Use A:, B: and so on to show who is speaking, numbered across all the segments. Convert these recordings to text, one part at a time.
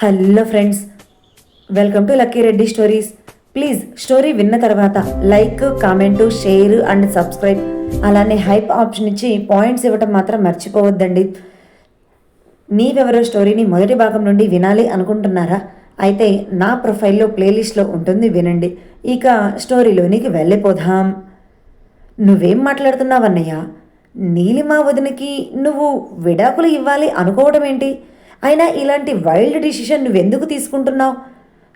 A: Hello friends welcome to Lucky Reddy stories. Please story విన్న తర్వాత like comment share and subscribe. అలానే hype option ఇచ్చి points ఇవ్వటం మాత్రం మర్చిపోవద్దండి. నీవెవరో స్టోరీని మొదటి భాగం నుండి వినాలి అనుకుంటున్నారా? అయితే నా ప్రొఫైల్లో ప్లేలిస్ట్లో ఉంటుంది వినండి. ఇక స్టోరీలోనికి వెళ్ళిపోదాం. నువ్వేం మాట్లాడుతున్నావన్నయ్య? నీలిమా వదినకి నువ్వు విడాకులు ఇవ్వాలి అనుకోవడం ఏంటి అయినా ఇలాంటి వైల్డ్ డిసిషన్ నువ్వెందుకు తీసుకుంటున్నావు?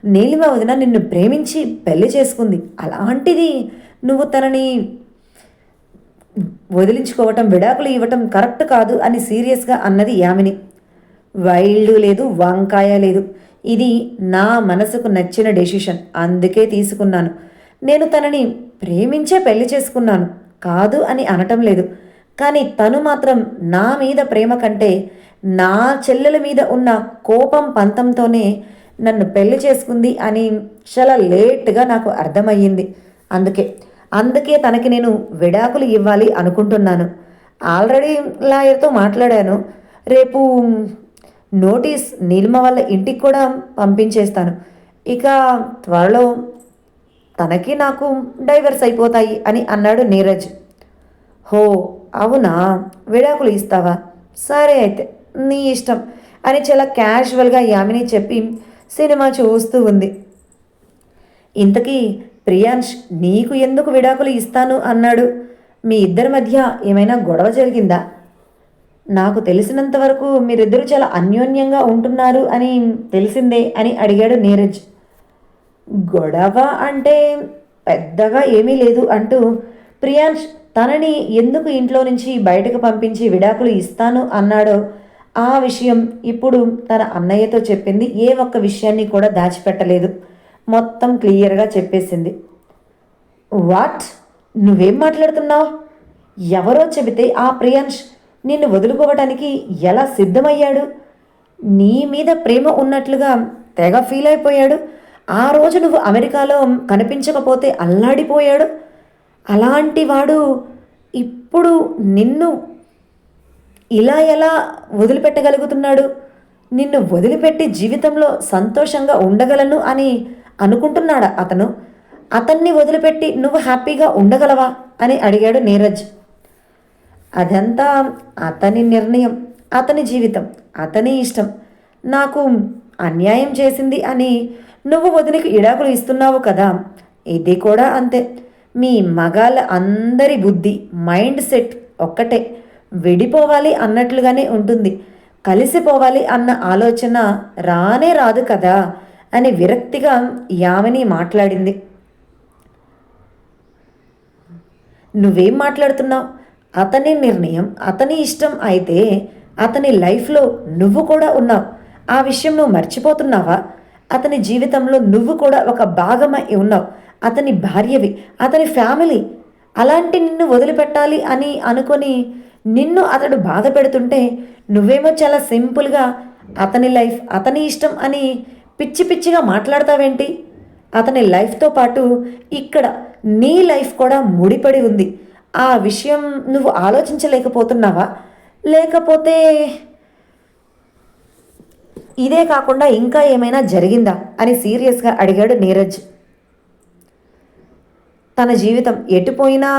A: నీలిమ వదిన నిన్ను ప్రేమించి పెళ్ళి చేసుకుంది. అలాంటిది నువ్వు తనని వదిలించుకోవటం విడాకులు ఇవ్వటం కరెక్ట్ కాదు అని సీరియస్గా అన్నది యామిని. వైల్డ్ లేదు వంకాయ లేదు. ఇది నా మనసుకు నచ్చిన డెసిషన్. అందుకే తీసుకున్నాను. నేను తనని ప్రేమించే పెళ్ళి చేసుకున్నాను. కాదు అని అనటం లేదు. కానీ తను మాత్రం నా మీద ప్రేమ కంటే నా చెల్లెల మీద ఉన్న కోపం పంతంతోనే నన్ను పెళ్ళి చేసుకుంది అని చాలా లేట్గా నాకు అర్థమయ్యింది. అందుకే అందుకే తనకి నేను విడాకులు ఇవ్వాలి అనుకుంటున్నాను. ఆల్రెడీ లాయర్తో మాట్లాడాను. రేపు నోటీస్ నీలిమ వాళ్ళ ఇంటికి కూడా పంపించేస్తాను. ఇక త్వరలో తనకి నాకు డైవర్స్ అయిపోతాయి అని అన్నాడు నీరజ్. హో అవునా? విడాకులు ఇస్తావా? సరే అయితే నీ ఇష్టం అని చాలా క్యాజువల్గా యామిని చెప్పి సినిమా చూస్తూ ఉంది. ఇంతకీ ప్రియాంష్ నీకు ఎందుకు విడాకులు ఇస్తాను అన్నాడు? మీ ఇద్దరి మధ్య ఏమైనా గొడవ జరిగిందా? నాకు తెలిసినంత వరకు మీరిద్దరూ చాలా అన్యోన్యంగా ఉంటున్నారు అని తెలిసిందే అని అడిగాడు నీరజ్. గొడవ అంటే పెద్దగా ఏమీ లేదు అంటూ ప్రియాంష్ తనని ఎందుకు ఇంట్లో నుంచి బయటకు పంపించి విడాకులు ఇస్తాను అన్నాడో ఆ విషయం ఇప్పుడు తన అన్నయ్యతో చెప్పింది. ఏ ఒక్క విషయాన్ని కూడా దాచిపెట్టలేదు. మొత్తం క్లియర్గా చెప్పేసింది. వాట్? నువ్వేం మాట్లాడుతున్నావు? ఎవరో చెబితే ఆ ప్రియాంష్ నిన్ను వదులుకోవడానికి ఎలా సిద్ధమయ్యాడు? నీ మీద ప్రేమ ఉన్నట్లుగా తెగ ఫీల్ అయిపోయాడు. ఆ రోజు నువ్వు అమెరికాలో కనిపించకపోతే అల్లాడిపోయాడు. అలాంటి వాడు ఇప్పుడు నిన్ను ఇలా ఎలా వదిలిపెట్టగలుగుతున్నాడు? నిన్ను వదిలిపెట్టి జీవితంలో సంతోషంగా ఉండగలను అని అనుకుంటున్నాడా అతను? అతన్ని వదిలిపెట్టి నువ్వు హ్యాపీగా ఉండగలవా? అని అడిగాడు నీరజ్. అదంతా అతని నిర్ణయం అతని జీవితం అతని ఇష్టం. నాకు అన్యాయం చేసింది అని నువ్వు వదిలికి ఇడాకులు ఇస్తున్నావు కదా? ఇది కూడా అంతే. మీ మగాళ్ళ అందరి బుద్ధి మైండ్ సెట్ ఒక్కటే. విడిపోవాలి అన్నట్లుగానే ఉంటుంది. కలిసిపోవాలి అన్న ఆలోచన రానే రాదు కదా? అని విరక్తిగా యామిని మాట్లాడింది. నువ్వేం మాట్లాడుతున్నావు? అతని నిర్ణయం అతని ఇష్టం అయితే అతని లైఫ్లో నువ్వు కూడా ఉన్నావు. ఆ విషయం నువ్వు మర్చిపోతున్నావా? అతని జీవితంలో నువ్వు కూడా ఒక భాగమై ఉన్నావు. అతని భార్యవి అతని ఫ్యామిలీ. అలాంటి నిన్ను వదిలిపెట్టాలి అని అనుకొని నిన్ను అతడు బాధ పెడుతుంటే నువ్వేమో చాలా సింపుల్గా అతని లైఫ్ అతని ఇష్టం అని పిచ్చి పిచ్చిగా మాట్లాడతావేంటి? అతని లైఫ్తో పాటు ఇక్కడ నీ లైఫ్ కూడా ముడిపడి ఉంది. ఆ విషయం నువ్వు ఆలోచించలేకపోతున్నావా? లేకపోతే ఇదే కాకుండా ఇంకా ఏమైనా జరిగిందా? అని సీరియస్గా అడిగాడు నీరజ్. తన జీవితం ఎటుపోయినా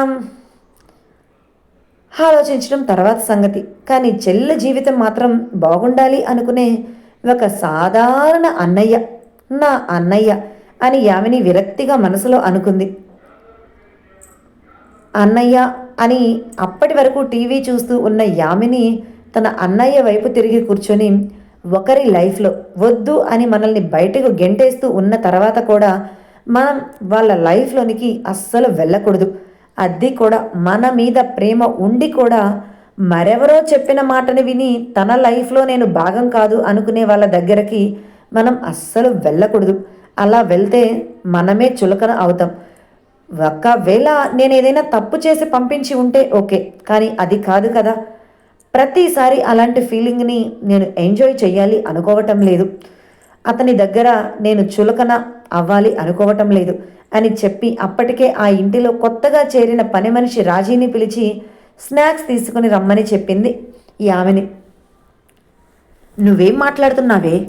A: ఆలోచించడం తర్వాత సంగతి. కానీ చెల్లె జీవితం మాత్రం బాగుండాలి అనుకునే ఒక సాధారణ అన్నయ్య నా అన్నయ్య అని యామిని విరక్తిగా మనసులో అనుకుంది. అన్నయ్య అని అప్పటి వరకు టీవీ చూస్తూ ఉన్న యామిని తన అన్నయ్య వైపు తిరిగి కూర్చొని ఒకరి లైఫ్లో వద్దు అని మనల్ని బయటకు గెంటేస్తూ ఉన్న తర్వాత కూడా మనం వాళ్ళ లైఫ్లోనికి అస్సలు వెళ్ళకూడదు. అది కూడా మన మీద ప్రేమ ఉండి కూడా మరెవరో చెప్పిన మాటని విని తన లైఫ్లో నేను భాగం కాదు అనుకునే వాళ్ళ దగ్గరికి మనం అస్సలు వెళ్ళకూడదు. అలా వెళ్తే మనమే చులకన అవుతాం. ఒకవేళ నేను ఏదైనా తప్పు చేసి పంపించి ఉంటే ఓకే కానీ అది కాదు కదా. ప్రతిసారి అలాంటి ఫీలింగ్ని నేను ఎంజాయ్ చేయాలి అనుకోవటం లేదు. అతని దగ్గర నేను చులకన అవ్వాలి అనుకోవటం లేదు అని చెప్పి అప్పటికే ఆ ఇంటిలో కొత్తగా చేరిన పని మనిషి రాజీని పిలిచి స్నాక్స్ తీసుకుని రమ్మని చెప్పింది ఈ ఆమెని. నువ్వేం మాట్లాడుతున్నావే?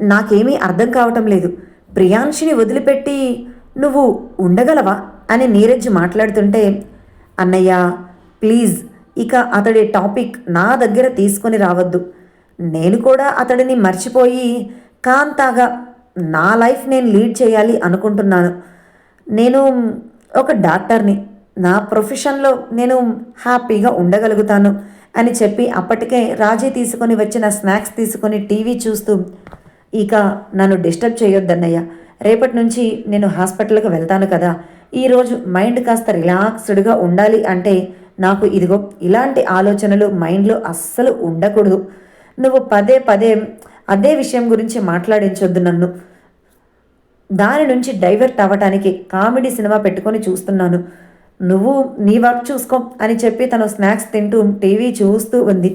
A: నాకేమీ అర్థం కావటం లేదు. ప్రియాంశిని వదిలిపెట్టి నువ్వు ఉండగలవా? అని నీరజ్ మాట్లాడుతుంటే అన్నయ్య ప్లీజ్ ఇక అతడి టాపిక్ నా దగ్గర తీసుకొని రావద్దు. నేను కూడా అతడిని మర్చిపోయి కాంతాగా నా లైఫ్ నేను లీడ్ చేయాలి అనుకుంటున్నాను. నేను ఒక డాక్టర్ని. నా ప్రొఫెషన్లో నేను హ్యాపీగా ఉండగలుగుతాను అని చెప్పి అప్పటికే రాజీ తీసుకొని వచ్చిన స్నాక్స్ తీసుకొని టీవీ చూస్తూ ఇక నన్ను డిస్టర్బ్ చేయొద్దన్నయ్య. రేపటి నుంచి నేను హాస్పిటల్కి వెళ్తాను కదా. ఈరోజు మైండ్ కాస్త రిలాక్స్డ్గా ఉండాలి అంటే నాకు ఇదిగో ఇలాంటి ఆలోచనలు మైండ్లో అస్సలు ఉండకూడదు. నువ్వు పదే పదే అదే విషయం గురించి మాట్లాడించొద్దు నన్ను. దాని నుంచి డైవర్ట్ అవ్వటానికి కామెడీ సినిమా పెట్టుకొని చూస్తున్నాను. నువ్వు నీ వర్క్ చూసుకో అని చెప్పి తను స్నాక్స్ తింటూ టీవీ చూస్తూ ఉంది.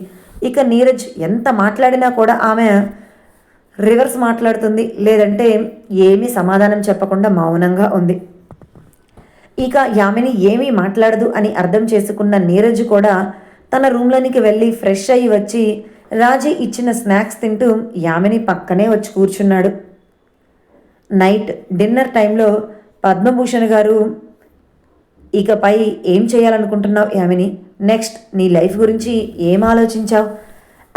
A: ఇక నీరజ్ ఎంత మాట్లాడినా కూడా ఆమె రివర్స్ మాట్లాడుతుంది. లేదంటే ఏమీ సమాధానం చెప్పకుండా మౌనంగా ఉంది. ఇక యామిని ఏమీ మాట్లాడదు అని అర్థం చేసుకున్న నీరజ్ కూడా తన రూమ్లోనికి వెళ్ళి ఫ్రెష్ అయ్యి వచ్చి రాజీ ఇచ్చిన స్నాక్స్ తింటూ యామిని పక్కనే వచ్చి కూర్చున్నాడు. నైట్ డిన్నర్ టైంలో పద్మభూషణ్ గారు ఇకపై ఏం చేయాలనుకుంటున్నావు యామిని? నెక్స్ట్ నీ లైఫ్ గురించి ఏం ఆలోచించావు?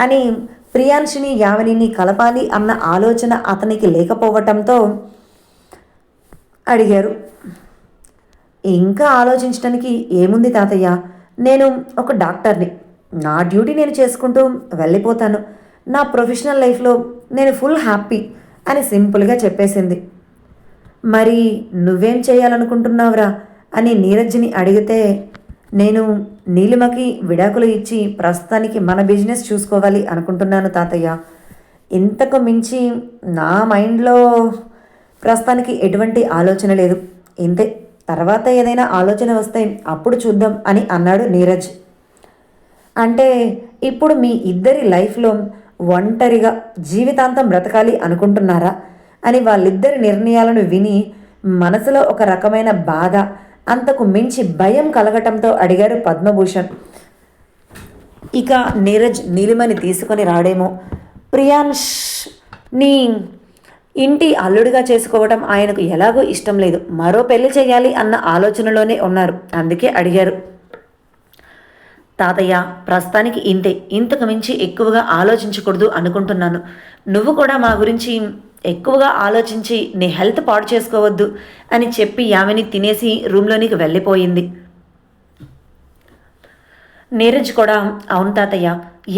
A: అని ప్రియాంశిని యామినిని కలపాలి అన్న ఆలోచన అతనికి లేకపోవటంతో అడిగారు. ఇంకా ఆలోచించడానికి ఏముంది తాతయ్య? నేను ఒక డాక్టర్ని. నా డ్యూటీ నేను చేసుకుంటూ వెళ్ళిపోతాను. నా ప్రొఫెషనల్ లైఫ్లో నేను ఫుల్ హ్యాపీ అని సింపుల్గా చెప్పేసింది. మరి నువ్వేం చేయాలనుకుంటున్నావురా అని నీరజ్ని అడిగితే నేను నీలిమకి విడాకులు ఇచ్చి ప్రస్తుతానికి మన బిజినెస్ చూసుకోవాలి అనుకుంటున్నాను తాతయ్య. ఇంతకు మించి నా మైండ్లో ప్రస్తుతానికి ఎటువంటి ఆలోచన లేదు. ఇంతే తర్వాత ఏదైనా ఆలోచన వస్తే అప్పుడు చూద్దాం అని అన్నాడు నీరజ్. అంటే ఇప్పుడు మీ ఇద్దరి లైఫ్లో ఒంటరిగా జీవితాంతం బ్రతకాలి అనుకుంటున్నారా? అని వాళ్ళిద్దరి నిర్ణయాలను విని మనసులో ఒక రకమైన బాధ అంతకు మించి భయం కలగటంతో అడిగారు పద్మభూషణ్. ఇక నీరజ్ నీలిమని తీసుకొని రాడేమో. ప్రియాంష్ నీ ఇంటి అల్లుడిగా చేసుకోవటం ఆయనకు ఎలాగో ఇష్టం లేదు. మరో పెళ్ళి చేయాలి అన్న ఆలోచనలోనే ఉన్నారు. అందుకే అడిగారు. తాతయ్య ప్రస్తుతానికి ఇంతే. ఇంతకు మించి ఎక్కువగా ఆలోచించకూడదు అనుకుంటున్నాను. నువ్వు కూడా మా గురించి ఎక్కువగా ఆలోచించి నీ హెల్త్ పాడు చేసుకోవద్దు అని చెప్పి యామిని తినేసి రూమ్లోనికి వెళ్ళిపోయింది. నీరజ్ కూడా అవును తాతయ్య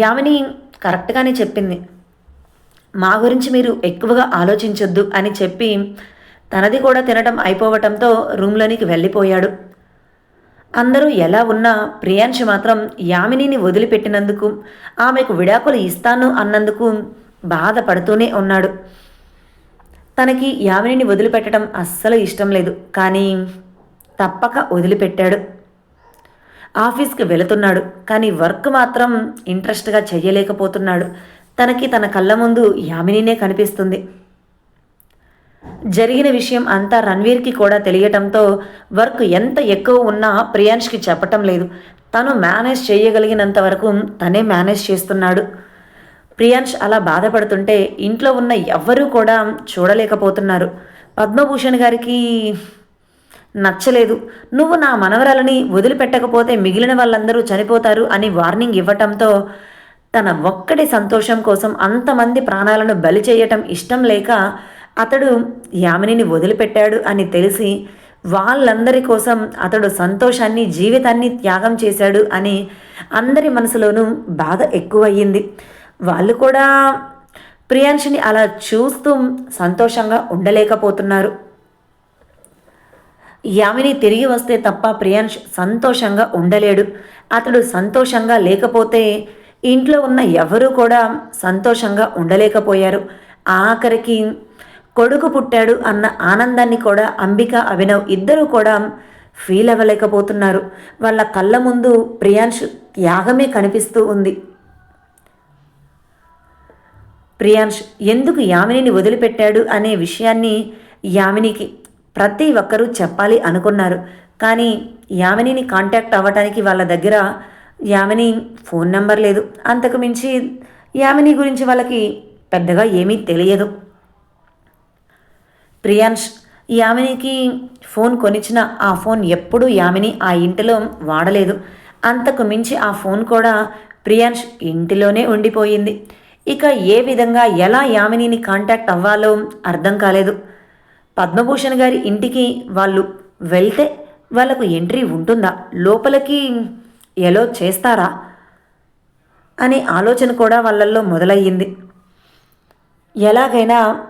A: యామిని కరెక్ట్గానే చెప్పింది. మా గురించి మీరు ఎక్కువగా ఆలోచించొద్దు అని చెప్పి తనది కూడా తినటం అయిపోవటంతో రూమ్లోనికి వెళ్ళిపోయాడు. అందరూ ఎలా ఉన్నా ప్రియాంశ మాత్రం యామినిని వదిలిపెట్టినందుకు ఆమెకు విడాకులు ఇస్తాను అన్నందుకు బాధపడుతూనే ఉన్నాడు. తనకి యామినిని వదిలిపెట్టడం అస్సలు ఇష్టం లేదు కానీ తప్పక వదిలిపెట్టాడు. ఆఫీస్కి వెళుతున్నాడు కానీ వర్క్ మాత్రం ఇంట్రెస్ట్గా చెయ్యలేకపోతున్నాడు. తనకి తన కళ్ళ ముందు యామినినే కనిపిస్తుంది. జరిగిన విషయం అంతా రణ్వీర్కి కూడా తెలియటంతో వర్క్ ఎంత ఎక్కువ ఉన్నా ప్రియాంష్కి చెప్పటం లేదు. తను మేనేజ్ చేయగలిగినంత వరకు తనే మేనేజ్ చేస్తున్నాడు. ప్రియాంష్ అలా బాధపడుతుంటే ఇంట్లో ఉన్న ఎవ్వరూ కూడా చూడలేకపోతున్నారు. పద్మభూషణ్ గారికి నచ్చలేదు. నువ్వు నా మనవరాలని వదిలిపెట్టకపోతే మిగిలిన వాళ్ళందరూ చనిపోతారు అని వార్నింగ్ ఇవ్వటంతో తన ఒక్కడి సంతోషం కోసం అంతమంది ప్రాణాలను బలి చేయటం ఇష్టం లేక అతడు యామినిని వదిలిపెట్టాడు అని తెలిసి వాళ్ళందరి కోసం అతడు సంతోషాన్ని జీవితాన్ని త్యాగం చేశాడు అని అందరి మనసులోనూ బాధ ఎక్కువయ్యింది. వాళ్ళు కూడా ప్రియాంశని అలా చూస్తూ సంతోషంగా ఉండలేకపోతున్నారు. యామిని తిరిగి వస్తే తప్ప ప్రియాంష్ సంతోషంగా ఉండలేడు. అతడు సంతోషంగా లేకపోతే ఇంట్లో ఉన్న ఎవరూ కూడా సంతోషంగా ఉండలేకపోయారు. ఆఖరికి కొడుకు పుట్టాడు అన్న ఆనందాన్ని కూడా అంబిక అభినవ్ ఇద్దరూ కూడా ఫీల్ అవ్వలేకపోతున్నారు వాళ్ళ కళ్ళ ముందు ప్రియాంష్ త్యాగమే కనిపిస్తూ ఉంది. ప్రియాంష్ ఎందుకు యామినిని వదిలిపెట్టాడు అనే విషయాన్ని యామినికి ప్రతి ఒక్కరూ చెప్పాలి అనుకున్నారు. కానీ యామినిని కాంటాక్ట్ అవ్వటానికి వాళ్ళ దగ్గర యామిని ఫోన్ నెంబర్ లేదు. అంతకు మించి యామిని గురించి వాళ్ళకి పెద్దగా ఏమీ తెలియదు. ప్రియాంష్ యామినికి ఫోన్ కొనిచ్చిన ఆ ఫోన్ ఎప్పుడూ యామిని ఆ ఇంటిలో వాడలేదు. అంతకు మించి ఆ ఫోన్ కూడా ప్రియాంష్ ఇంటిలోనే ఉండిపోయింది. ఇక ఏ విధంగా ఎలా యామినిని కాంటాక్ట్ అవ్వాలో అర్థం కాలేదు. పద్మభూషణ్ గారి ఇంటికి వాళ్ళు వెళ్తే వాళ్ళకు ఎంట్రీ ఉంటుందా? లోపలికి ఎలో చేస్తారా? అనే ఆలోచన కూడా వాళ్ళల్లో మొదలయ్యింది. ఎలాగైనా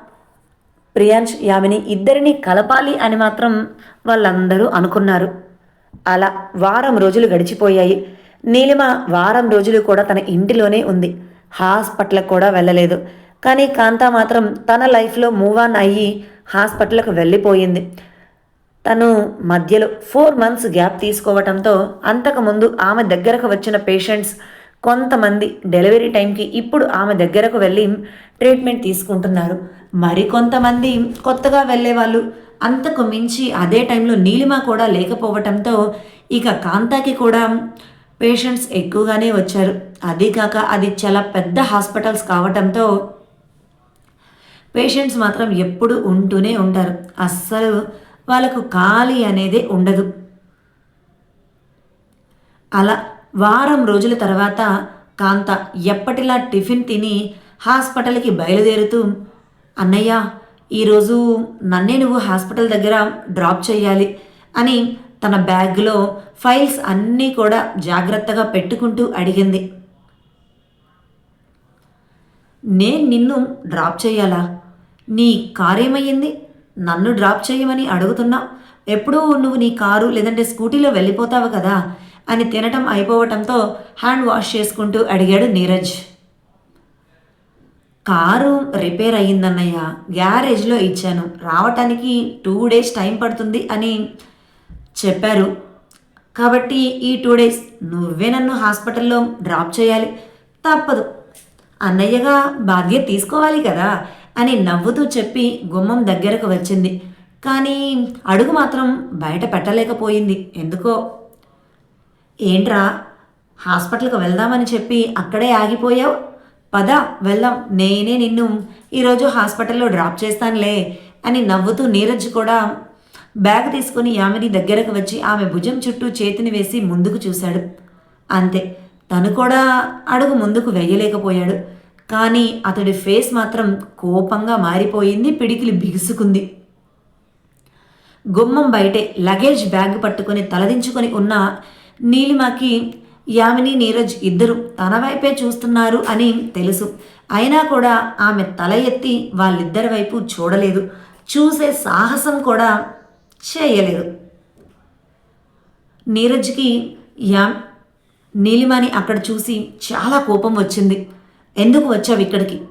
A: ప్రియాంష్ యామిని ఇద్దరిని కలపాలి అని మాత్రం వాళ్ళందరూ అనుకున్నారు. అలా వారం రోజులు గడిచిపోయాయి. నీలిమ వారం రోజులు కూడా తన ఇంటిలోనే ఉంది. హాస్పిటల్కి కూడా వెళ్ళలేదు. కానీ కాంతా మాత్రం తన లైఫ్లో మూవ్ ఆన్ అయ్యి హాస్పిటల్కి వెళ్ళిపోయింది. తను మధ్యలో ఫోర్ మంత్స్ గ్యాప్ తీసుకోవటంతో అంతకుముందు ఆమె దగ్గరకు వచ్చిన పేషెంట్స్ కొంతమంది డెలివరీ టైంకి ఇప్పుడు ఆమె దగ్గరకు వెళ్ళి ట్రీట్మెంట్ తీసుకుంటున్నారు. మరికొంతమంది కొత్తగా వెళ్ళేవాళ్ళు అంతకు మించి అదే టైంలో నీలిమ కూడా లేకపోవటంతో ఇక కాంతాకి కూడా పేషెంట్స్ ఎక్కువగానే వచ్చారు. అది కాక అది చాలా పెద్ద హాస్పిటల్స్ కావటంతో పేషెంట్స్ మాత్రం ఎప్పుడు ఉంటూనే ఉంటారు. అస్సలు వాళ్ళకు ఖాళీ అనేది ఉండదు. అలా వారం రోజుల తర్వాత కాంత ఎప్పటిలా టిఫిన్ తిని హాస్పిటల్కి బయలుదేరుతూ అన్నయ్య ఈరోజు నన్నే నువ్వు హాస్పిటల్ దగ్గర డ్రాప్ చేయాలి అని తన బ్యాగ్లో ఫైల్స్ అన్నీ కూడా జాగ్రత్తగా పెట్టుకుంటూ అడిగింది. నేను నిన్ను డ్రాప్ చేయాలా నీ కారు ఏమయ్యింది నన్ను డ్రాప్ చేయమని అడుగుతున్నా? ఎప్పుడూ నువ్వు నీ కారు లేదంటే స్కూటీలో వెళ్ళిపోతావు కదా? అని తినటం అయిపోవటంతో హ్యాండ్ వాష్ చేసుకుంటూ అడిగాడు నీరజ్. కారు రిపేర్ అయ్యిందన్నయ్య. గ్యారేజ్లో ఇచ్చాను. రావటానికి టూ డేస్ టైం పడుతుంది అని చెప్పారు. కాబట్టి ఈ టూ డేస్ నువ్వే నన్ను హాస్పిటల్లో డ్రాప్ చేయాలి. తప్పదు. అన్నయ్యగా బాధ్యత తీసుకోవాలి కదా అని నవ్వుతూ చెప్పి గుమ్మం దగ్గరకు వచ్చింది. కానీ అడుగు మాత్రం బయట పెట్టలేకపోయింది. ఎందుకో? ఏంట్రా? హాస్పిటల్కి వెళ్దామని చెప్పి అక్కడే ఆగిపోయావు? పద వెళ్దాం. నేనే నిన్ను ఈరోజు హాస్పిటల్లో డ్రాప్ చేస్తానులే అని నవ్వుతూ నీరజ్ కూడా బ్యాగ్ తీసుకుని యామిని దగ్గరకు వచ్చి ఆమె భుజం చుట్టూ చేతిని వేసి ముందుకు చూశాడు. అంతే తను కూడా అడుగు ముందుకు వెయ్యలేకపోయాడు కానీ అతడి ఫేస్ మాత్రం కోపంగా మారిపోయింది పిడికిలి బిగుసుకుంది. గుమ్మం బయటే లగేజ్ బ్యాగ్ పట్టుకుని తలదించుకొని ఉన్న నీలిమాకి యామిని నీరజ్ ఇద్దరు తన వైపే చూస్తున్నారు అని తెలుసు. అయినా కూడా ఆమె తల ఎత్తి వాళ్ళిద్దరి వైపు చూడలేదు. చూసే సాహసం కూడా చేయలేదు. నీరజ్కి యా నీలిమని అక్కడ చూసి చాలా కోపం వచ్చింది. ఎందుకు వచ్చావు ఇక్కడికి?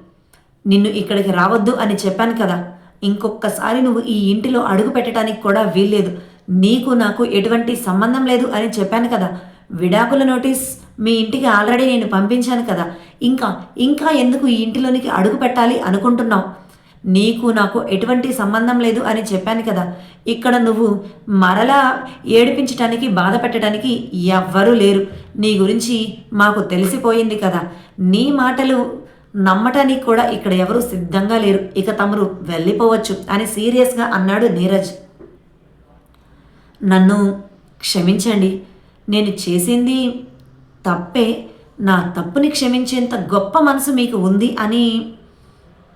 A: నిన్ను ఇక్కడికి రావద్దు అని చెప్పాను కదా. ఇంకొకసారి నువ్వు ఈ ఇంటిలో అడుగు పెట్టడానికి కూడా వీల్లేదు. నీకు నాకు ఎటువంటి సంబంధం లేదు అని చెప్పాను కదా. విడాకుల నోటీస్ మీ ఇంటికి ఆల్రెడీ నేను పంపించాను కదా. ఇంకా ఇంకా ఎందుకు ఈ ఇంటిలోనికి అడుగు పెట్టాలి అనుకుంటున్నావు? నీకు నాకు ఎటువంటి సంబంధం లేదు అని చెప్పాను కదా. ఇక్కడ నువ్వు మరలా ఏడిపించటానికి బాధ పెట్టడానికి ఎవ్వరూ లేరు. నీ గురించి మాకు తెలిసిపోయింది కదా. నీ మాటలు నమ్మటానికి కూడా ఇక్కడ ఎవరు సిద్ధంగా లేరు. ఇక తమరు వెళ్ళిపోవచ్చు అని సీరియస్గా అన్నాడు నీరజ్. నన్ను క్షమించండి. నేను చేసింది తప్పే నా తప్పుని క్షమించేంత గొప్ప మనసు మీకు ఉంది అని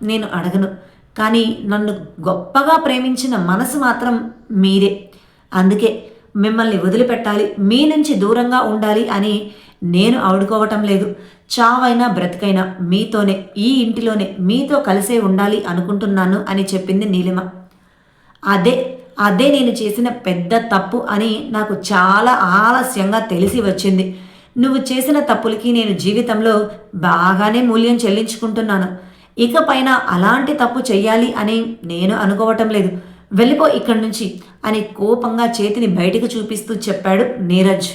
A: నేను అడగను. కానీ నన్ను గొప్పగా ప్రేమించిన మనసు మాత్రం మీరే. అందుకే మిమ్మల్ని వదిలిపెట్టాలి మీ నుంచి దూరంగా ఉండాలి అని నేను ఆడుకోవటం లేదు. చావైనా బ్రతికైనా మీతోనే ఈ ఇంటిలోనే మీతో కలిసే ఉండాలి అనుకుంటున్నాను అని చెప్పింది నీలిమ. అదే అదే నేను చేసిన పెద్ద తప్పు అని నాకు చాలా ఆలస్యంగా తెలిసి వచ్చింది. నువ్వు చేసిన తప్పులకి నేను జీవితంలో బాగానే మూల్యం చెల్లించుకుంటున్నాను. ఇకపైన అలాంటి తప్పు చెయ్యాలి అని నేను అనుకోవటం లేదు. వెళ్ళిపో ఇక్కడి నుంచి అని కోపంగా చేతిని బయటకు చూపిస్తూ చెప్పాడు నీరజ్.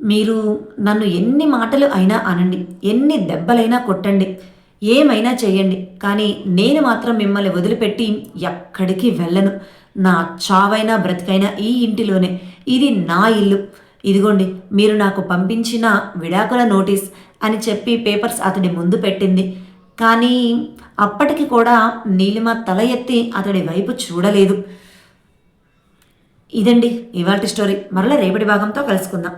A: మీరు నన్ను ఎన్ని మాటలు అయినా అనండి ఎన్ని దెబ్బలైనా కొట్టండి. ఏమైనా చేయండి కానీ నేను మాత్రం మిమ్మల్ని వదిలిపెట్టి ఎక్కడికి వెళ్ళను. నా చావైనా బ్రతికైనా ఈ ఇంటిలోనే. ఇది నా ఇల్లు. ఇదిగోండి మీరు నాకు పంపించిన విడాకుల నోటీస్ అని చెప్పి పేపర్స్ అతడి ముందు పెట్టింది. కానీ అప్పటికి కూడా నీలిమ తల ఎత్తి అతడి వైపు చూడలేదు. ఇదండి ఇవాళ స్టోరీ. మరలా రేపటి భాగంతో కలుసుకుందాం.